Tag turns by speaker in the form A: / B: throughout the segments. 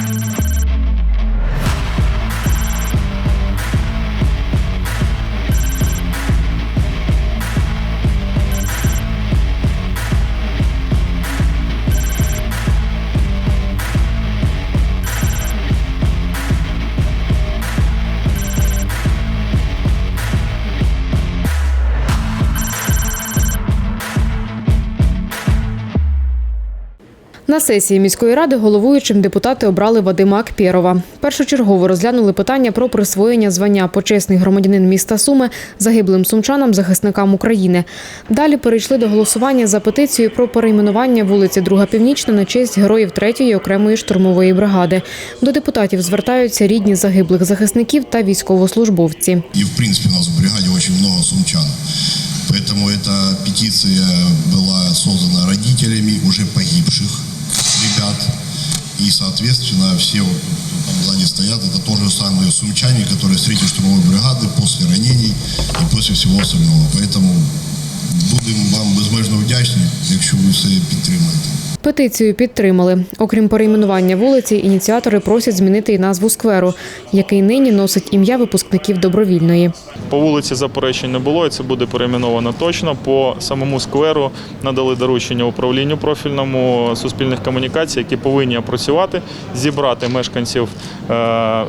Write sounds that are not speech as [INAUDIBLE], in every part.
A: Thank you. На сесії міської ради головуючим депутати обрали Вадима Акпєрова. Першочергово розглянули питання про присвоєння звання почесний громадянин міста Суми загиблим сумчанам захисникам України. Далі перейшли до голосування за петицію про перейменування вулиці Друга Північна на честь героїв 3-ї окремої штурмової бригади. До депутатів звертаються рідні загиблих захисників та військовослужбовці.
B: И, в принципе, у нас в бригаде очень много сумчан. Поэтому эта петиция была создана родителями уже погибших ребят. И, соответственно, все, вот, кто там сзади стоят, это тоже самые сумчане, которые с третьей штурмовой бригады после ранений и после всего остального. Поэтому будемо вам безмежно вдячні, якщо ви все підтримаєте.
A: Петицію підтримали. Окрім перейменування вулиці, ініціатори просять змінити і назву скверу, який нині носить ім'я випускників добровільної.
C: По вулиці заперечень не було, і це буде перейменовано точно. По самому скверу надали доручення управлінню профільному суспільних комунікацій, які повинні опрацювати, зібрати мешканців е,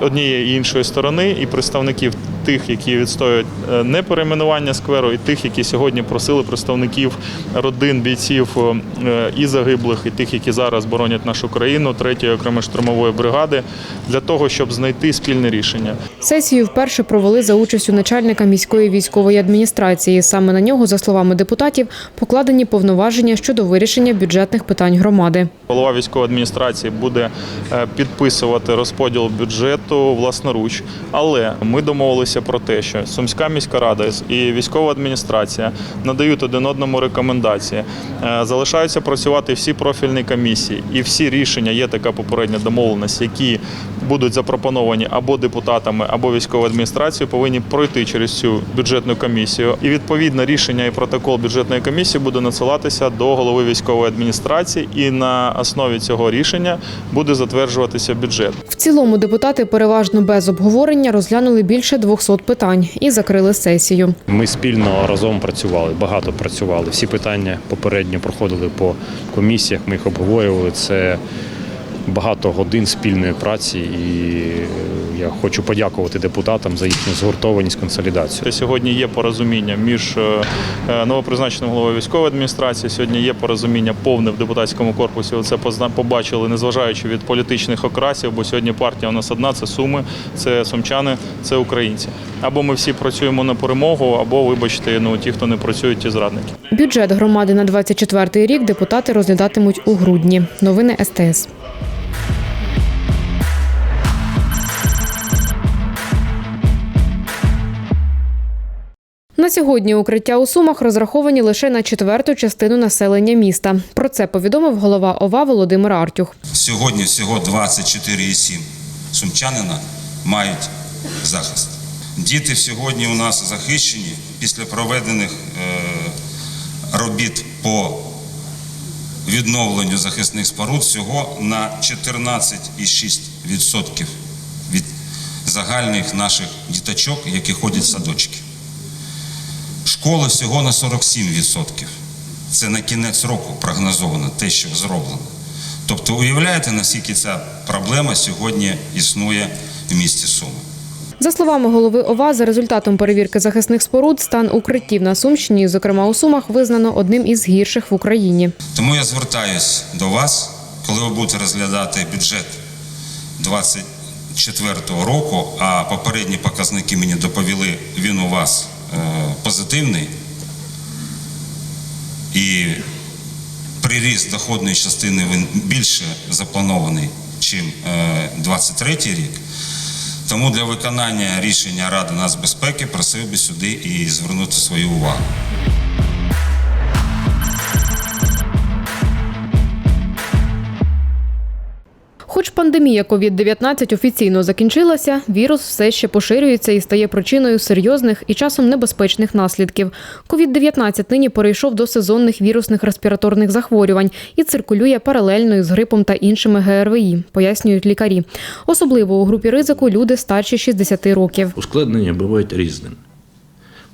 C: однієї і іншої сторони і представників тих, які відстоюють е, не перейменування скверу, і тих, які сьогодні просили представників родин бійців е, і загиблих, і тих, які зараз боронять нашу країну, третьої окремої штурмової бригади, для того, щоб знайти спільне рішення.
A: Сесію вперше провели за участю начальника міської військової адміністрації. Саме на нього, за словами депутатів, покладені повноваження щодо вирішення бюджетних питань громади.
C: Голова військової адміністрації буде е, підписувати розподіл бюджету власноруч. Але ми домовилися про те, що Сумська міська рада і військова адміністрація надають один одному рекомендації. Е, Залишаються працювати всі профільні комісії, і всі рішення є така попередня домовленість, які будуть запропоновані або депутатами, або військовою адміністрацією, повинні пройти через цю бюджетну комісію. І відповідне рішення і протокол бюджетної комісії буде надсилатися до голови військової адміністрації, і на основі цього рішення буде затверджуватися бюджет.
A: В цілому депутати переважно без обговорення розглянули більше 200 питань і закрили сесію.
D: Ми спільно разом працювали, багато працювали. Всі питання попередньо проходили по комісіях, ми їх обговорювали. Це багато годин спільної праці, і я хочу подякувати депутатам за їхню згуртованість, консолідацію.
C: Сьогодні є порозуміння між е, е, новопризначеним головою військової адміністрації. Сьогодні є порозуміння повне в депутатському корпусі. Це позна- побачили, незважаючи від політичних окрасів, бо сьогодні партія у нас одна це суми, це сумчани, це українці. Або ми всі працюємо на перемогу, або, вибачте, ну ті, хто не працюють, ті зрадники.
A: Бюджет громади на 24 рік депутати розглядатимуть у грудні. Новини СТС. На сьогодні укриття у Сумах розраховані лише на четверту частину населення міста. Про це повідомив голова ОВА Володимир Артюх.
E: Сьогодні всього 24,7 сумчанина мають захист. Діти сьогодні у нас захищені після проведених е, робіт по відновленню захисних споруд всього на 14,6% від загальних наших діточок, які ходять в садочки. Школи всього на 47%. Це на кінець року прогнозовано те, що зроблено. Тобто, уявляєте, наскільки ця проблема сьогодні існує в місті Суми.
A: За словами голови ОВА, за результатом перевірки захисних споруд, стан укриттів на Сумщині, зокрема у Сумах, визнано одним із гірших в Україні.
E: Тому я звертаюсь до вас, коли ви будете розглядати бюджет 2024 року, а попередні показники мені доповіли, він у вас позитивний. І приріст доходної частини він більше запланований, ніж 2023 рік. Тому для виконання рішення Ради нацбезпеки просив би сюди і звернути свою увагу.
A: Хоч пандемія COVID-19 офіційно закінчилася, вірус все ще поширюється і стає причиною серйозних і часом небезпечних наслідків. COVID-19 нині перейшов до сезонних вірусних респіраторних захворювань і циркулює паралельно із грипом та іншими ГРВІ, пояснюють лікарі. Особливо у групі ризику люди старші 60 років.
F: Ускладнення бувають різними.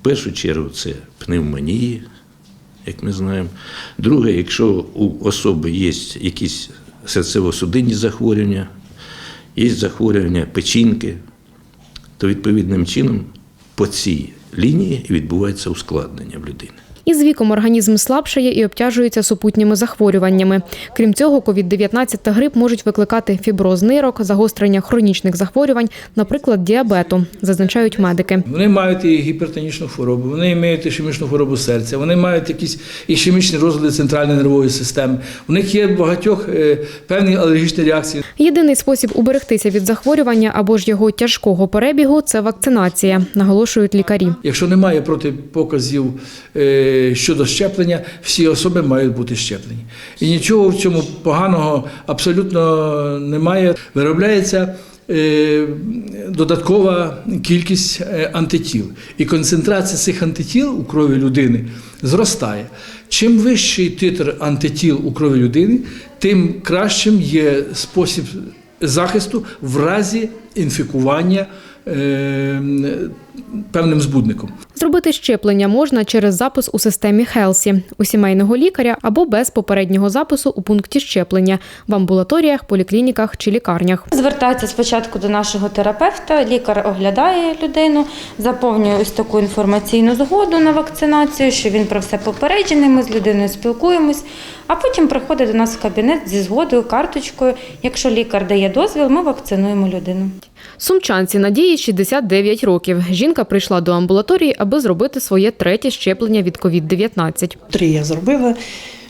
F: В першу чергу це пневмонії, як ми знаємо. Друге, якщо у особи є якісь серцево-судинні захворювання, є захворювання печінки, то відповідним чином по цій лінії відбувається ускладнення в людини.
A: Із віком організм слабшає і обтяжується супутніми захворюваннями. Крім цього, COVID-19 та грип можуть викликати фіброз нирок, загострення хронічних захворювань, наприклад, діабету, зазначають медики.
G: Вони мають і гіпертонічну хворобу, вони мають ішемічну хворобу серця, вони мають якісь ішемічні розлади центральної нервової системи. У них є багатьох е, певні алергічні реакції.
A: Єдиний спосіб уберегтися від захворювання або ж його тяжкого перебігу це вакцинація, наголошують лікарі.
G: Якщо немає протипоказів е, щодо щеплення, всі особи мають бути щеплені. І нічого в цьому поганого абсолютно немає. Виробляється е, додаткова кількість е, антитіл. І концентрація цих антитіл у крові людини зростає. Чим вищий титр антитіл у крові людини, тим кращим є спосіб захисту в разі інфікування е, певним збудником.
A: Зробити щеплення можна через запис у системі Хелсі у сімейного лікаря або без попереднього запису у пункті щеплення в амбулаторіях, поліклініках чи лікарнях.
H: Звертається спочатку до нашого терапевта, лікар оглядає людину, заповнює ось таку інформаційну згоду на вакцинацію, що він про все попереджений, ми з людиною спілкуємось, а потім приходить до нас в кабінет зі згодою, карточкою. Якщо лікар дає дозвіл, ми вакцинуємо людину.
A: Сумчанці Надії 69 років. Жінка прийшла до амбулаторії, аби зробити своє третє щеплення від COVID-19.
I: Три я зробила.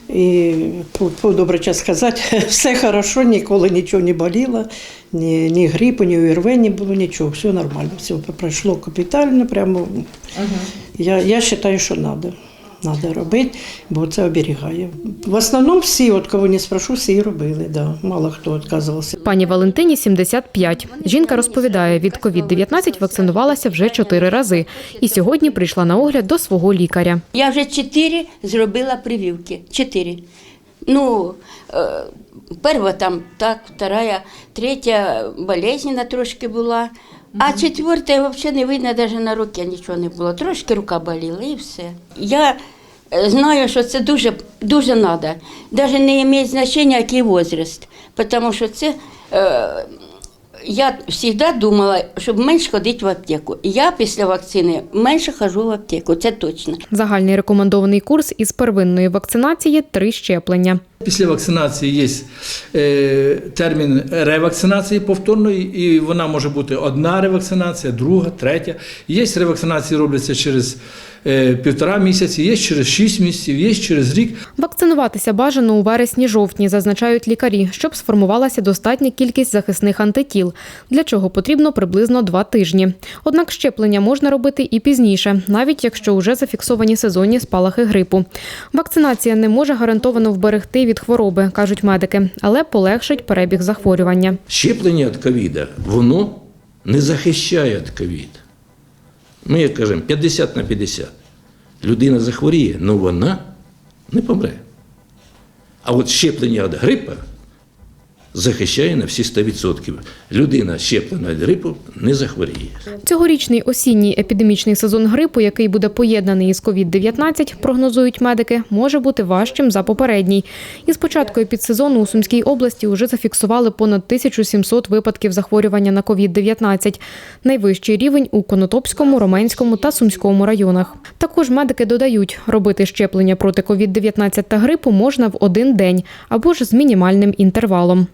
I: І по- по добре час сказати, [LAUGHS] все хорошо, ніколи нічого не боліло, ні, ні грипу, ні ОРВ не було, нічого, все нормально. Все пройшло капітально, прямо. Я, я вважаю, що треба. Треба робити, бо це оберігає. В основному всі, от кого не спрошу, всі робили. Да. Мало хто відказувався.
A: Пані Валентині 75. Жінка розповідає, від COVID-19 вакцинувалася вже чотири рази і сьогодні прийшла на огляд до свого лікаря.
J: Я вже чотири зробила прививки. Чотири. Ну, е, перша там так, вторая, третя болезненна трошки була. А четверта взагалі не видно, навіть на руки нічого не було. Трошки рука боліла і все. Я е, знаю, що це дуже дуже треба. Навіть не має значення, який возраст. Тому що це. Е, я завжди думала, щоб менше ходити в аптеку. Я після вакцини менше хожу в аптеку, це точно.
A: Загальний рекомендований курс із первинної вакцинації три щеплення.
G: Після вакцинації є е, термін ревакцинації повторної, і вона може бути одна ревакцинація, друга, третя. Є ревакцинації робляться через півтора місяці, є через шість місяців, є через рік.
A: Вакцинуватися бажано у вересні-жовтні, зазначають лікарі, щоб сформувалася достатня кількість захисних антитіл, для чого потрібно приблизно два тижні. Однак щеплення можна робити і пізніше, навіть якщо вже зафіксовані сезонні спалахи грипу. Вакцинація не може гарантовано вберегти від хвороби, кажуть медики, але полегшить перебіг захворювання.
F: Щеплення від ковіда, воно не захищає від ковід. Ми як кажемо 50 на 50. Людина захворіє, але вона не помре. А от щеплення від грипа захищає на всі 100%. Людина щеплена від грипу не захворіє.
A: Цьогорічний осінній епідемічний сезон грипу, який буде поєднаний із COVID-19, прогнозують медики, може бути важчим за попередній. Із початку підсезону у Сумській області вже зафіксували понад 1700 випадків захворювання на COVID-19. Найвищий рівень у Конотопському, Роменському та Сумському районах. Також медики додають, робити щеплення проти COVID-19 та грипу можна в один день або ж з мінімальним інтервалом.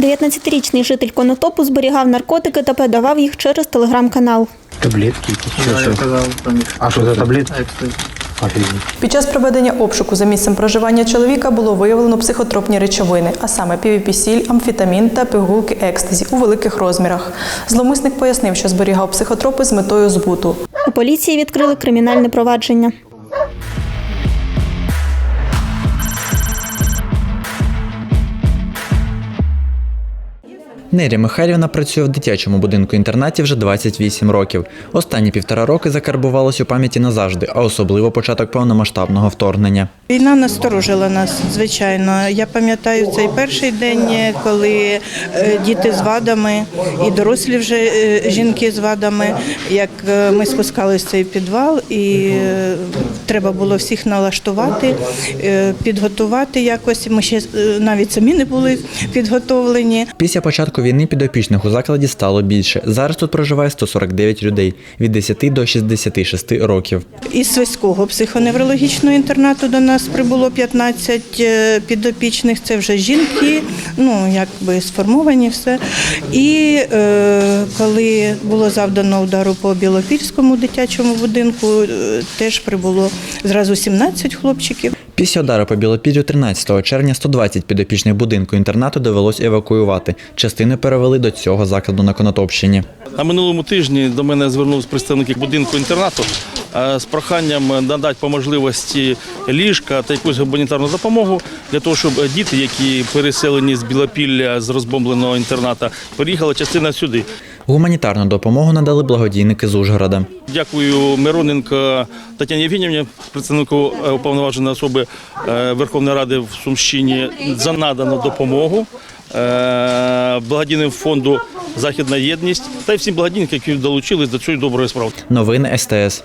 K: 19-річний житель Конотопу зберігав наркотики та передавав їх через телеграм-канал.
L: Таблетки какие-то. А что за таблетки?
M: Під час проведення обшуку за місцем проживання чоловіка було виявлено психотропні речовини, а саме півіпісіль, амфетамін та пігулки екстазі у великих розмірах. Зловмисник пояснив, що зберігав психотропи з метою збуту.
K: Поліції відкрили кримінальне провадження.
N: Неря Михайлівна працює в дитячому будинку інтернаті вже 28 років. Останні півтора роки закарбувалось у пам'яті назавжди, а особливо початок повномасштабного вторгнення.
O: Війна насторожила нас, звичайно. Я пам'ятаю цей перший день, коли е, діти з вадами і дорослі вже е, жінки з вадами, як е, ми спускалися в цей підвал, і треба було всіх налаштувати, підготувати якось. Ми ще навіть самі не були підготовлені.
N: Після початку війни підопічних у закладі стало більше. Зараз тут проживає 149 людей від 10 до 66 років.
O: Із Свиського психоневрологічного інтернату до нас прибуло 15 е, підопічних. Це вже жінки, ну якби сформовані все. І е, коли було завдано удару по Білопільському дитячому будинку, е, теж прибуло зразу 17 хлопчиків.
N: Після удару по Білопіллю 13 червня 120 підопічних будинку інтернату довелось евакуювати. Частини перевели до цього закладу на Конотопщині.
P: На минулому тижні до мене звернулись представники будинку інтернату е, з проханням надати по можливості ліжка та якусь гуманітарну допомогу для того, щоб діти, які переселені з Білопілля з розбомбленого інтерната, переїхала частина сюди.
N: Гуманітарну допомогу надали благодійники з Ужгорода.
P: Дякую Мироненко Тетяні Євгенівні, представнику е, уповноваженої особи е, Верховної Ради в Сумщині за надану допомогу. е, Благодійним фонду Західна єдність та й всім благодійникам, які долучились до цієї доброї справи.
N: Новини СТС.